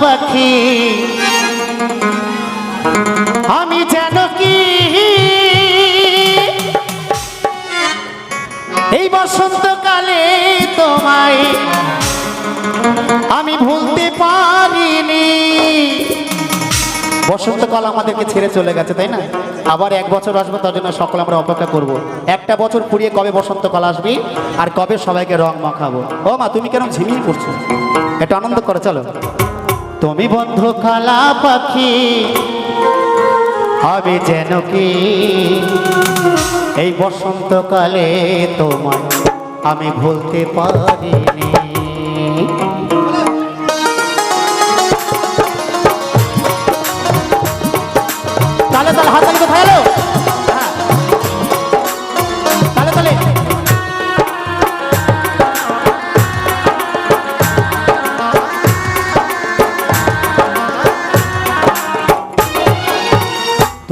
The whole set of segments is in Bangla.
পাখি। আমি যেন কি? এই বসন্তকালে তোমায় আমি ভুলতে পারিনি। বসন্তকাল আমাদেরকে ছেড়ে চলে গেছে, তাই না? আবার এক বছর আসবে, তার জন্য সকলে আমরা অপেক্ষা করব। একটা বছর পুড়িয়ে কবে বসন্তকাল আসবি আর কবে সবাইকে রং মাখাবো? ও মা, তুমি কেন ঝিমিয়ে করছ এটা আনন্দ করো, চলো। তুমি বন্ধু খালা পাখি হবে যেন কি? এই বসন্তকালে তোমার আমি ভুলতে পারিনি।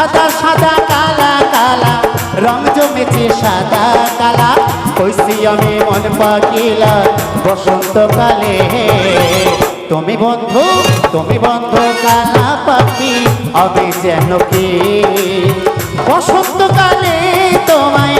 সাদা সাদা, কালা কালা। রং জমেছে সাদা, কালা। কইছি আমি মন পাকিলা, বসন্তকালে। তুমি বন্ধু তুমি বন্ধু কালা পাখি, আমি যেন কি? বসন্তকালে তোমায়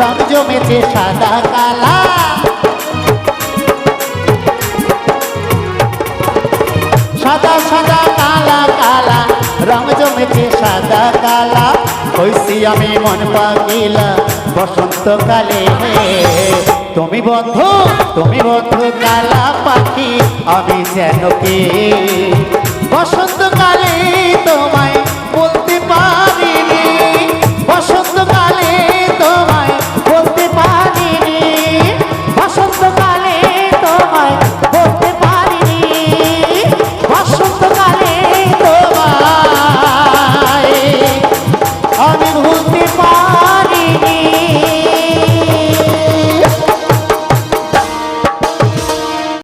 রং জমেছে সাদা কালা। সাদা সাদা, কালা কালা, রং জমেছে সাদা কালা। হইছি আমি মন পাগিলা, বসন্তকালে তুমি বন্ধু তুমি বন্ধু কালা পাখি, আমি যেন কি? বসন্ত